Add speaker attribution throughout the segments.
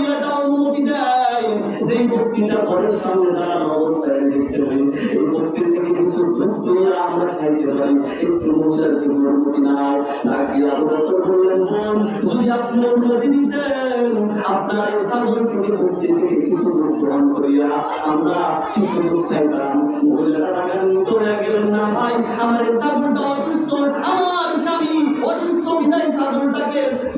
Speaker 1: মহিলাটা অনুমতি দেয়। সেই বক্তিটা ঘরের সামনে দাঁড়ানো অবস্থায় দেখতেছে এই বক্তির থেকে কিছু দুধ আমরা খাইতে পারি। একটু মহিলার জন্য অনুমতি নাও নাকি বছর বললেন বোন যদি আপনি অনুমতি দিতেন, আপনার এই থেকে বক্তি থেকে কিছু গ্রহণ করিয়া আমরা কিছু খাইতাম। মহিলাটা রাগান্বিত হয়ে গেলেন, না ভাই, আমার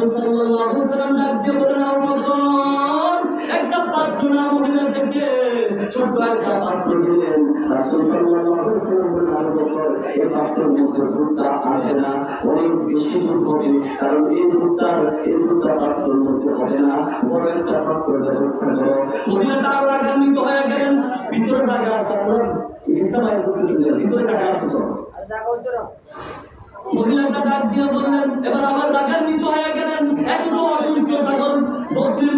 Speaker 1: রাসূল সাল্লাল্লাহু আলাইহি ওয়াসাল্লাম ডাক দিয়ে বললেন আবু একটা পাত্র না মহিলা থেকে ছোট্ট একটা পাত্র দিলেন রাসূল সাল্লাল্লাহু আলাইহি ওয়াসাল্লাম বললেন আবু বকর এই পাত্রের মধ্যে দুধটা আসবে না অনেক বেশি দুধ হবে কারণ এই দুধটা এই দুধটা পাত্রের মধ্যে হবে না। বড় একটা পাত্রের ব্যবস্থা করো। মহিলাটা আরও রাগান্বিত হয়ে গেলেন। ভিতরে জায়গা আছে আপনার? ইসলামায় ভিতরে জায়গা আছে মহিলাটা ডাক দিয়ে বললেন এবার আবার রাগান্বিত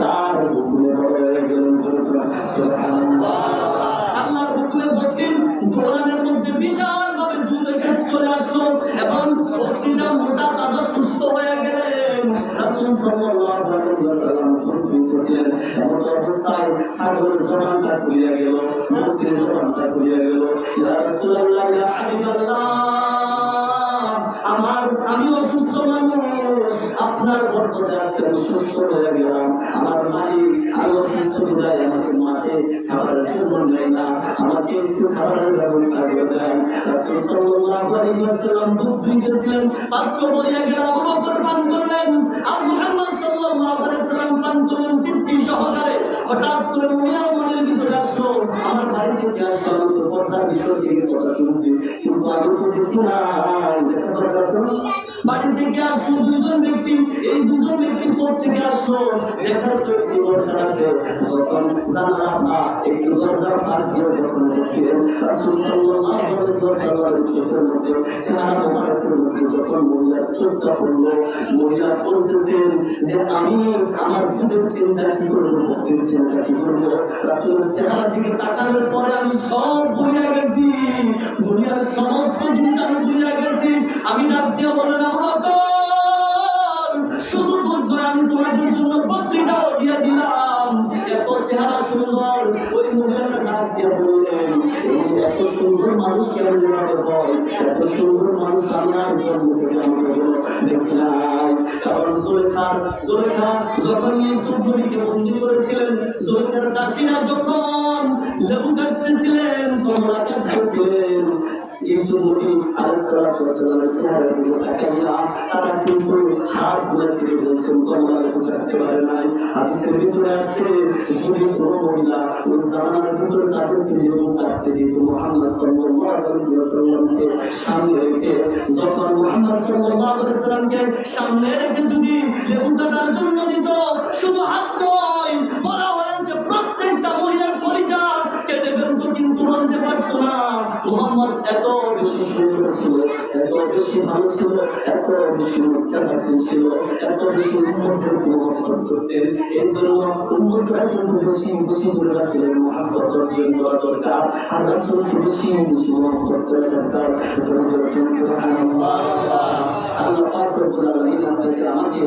Speaker 1: কার হুকুমে হয়ে কোরআনের মধ্যে বিশাল ভাবে দুধ এসে চলে এবং ভক্তিটা মোটা তাজা সুস্থ হয়ে গেলেন। রাসূল সাল্লাল্লাহু আলাইহি ওয়াসাল্লাম শুনতেছিলেন ছাগলের জবানটা খুলিয়া গেল ভক্তির জবানটা খুলিয়া গেল। ইয়া রাসূলুল্লাহ আমার, আমি অসুস্থ মানুষ। আপনার বরকতে আজকে আমি সুস্থ হয়ে গেলাম। আমার মালিক, আমি অসুস্থ বিদায় আমাকে মাঠে খাবারের জন্য দেয় না। আমাকে একটু খাবারের ব্যবস্থা করে দেন হঠাৎ করে আমার বাড়িতে আমি তো পর্দার ভিতর থেকে কথা শুনছি কিন্তু আমি তো? বাড়ি থেকে আসলো দুজন ব্যক্তি, এই দুজন ব্যক্তি কোথা থেকে আসলো? দেখার তো একটু দরকার আছে। যখন জানলা একটু দরজার পার দিয়ে যখন দেখলেন আমি আমার কি করব? পরে আমি সব দুনিয়ার সমস্ত জিনিস আমি গেছি। আমি দিয়ে বললাম এত সুন্দর মানুষ কেমন ভাবে হয় এত সুন্দর মানুষ আমি আর জন্ম আমাকে হলো দেখি নাই কারণ জুলেখা জুলেখা যখন ইউসুফ নবীকে বন্দি করেছিলেন জুলেখার দাসীরা যখন লেবু কাটতেছিলেন কমলা কাটতেছিলেন তারা কিন্তু হাত কাটতে কোনো সামনে রেখে যখন মুহাম্মদ সাল্লাল্লাহু সামনে রেখে যদি জন্য দিত শুধু হাত বেশি সুন্দর ছিল এত বেশি ভালো ছিল, এত ছিল এত বেশি করতেন। এই জন্য আল্লাহ পাক রব্বুল আলামিন আমাদেরকে আমাকে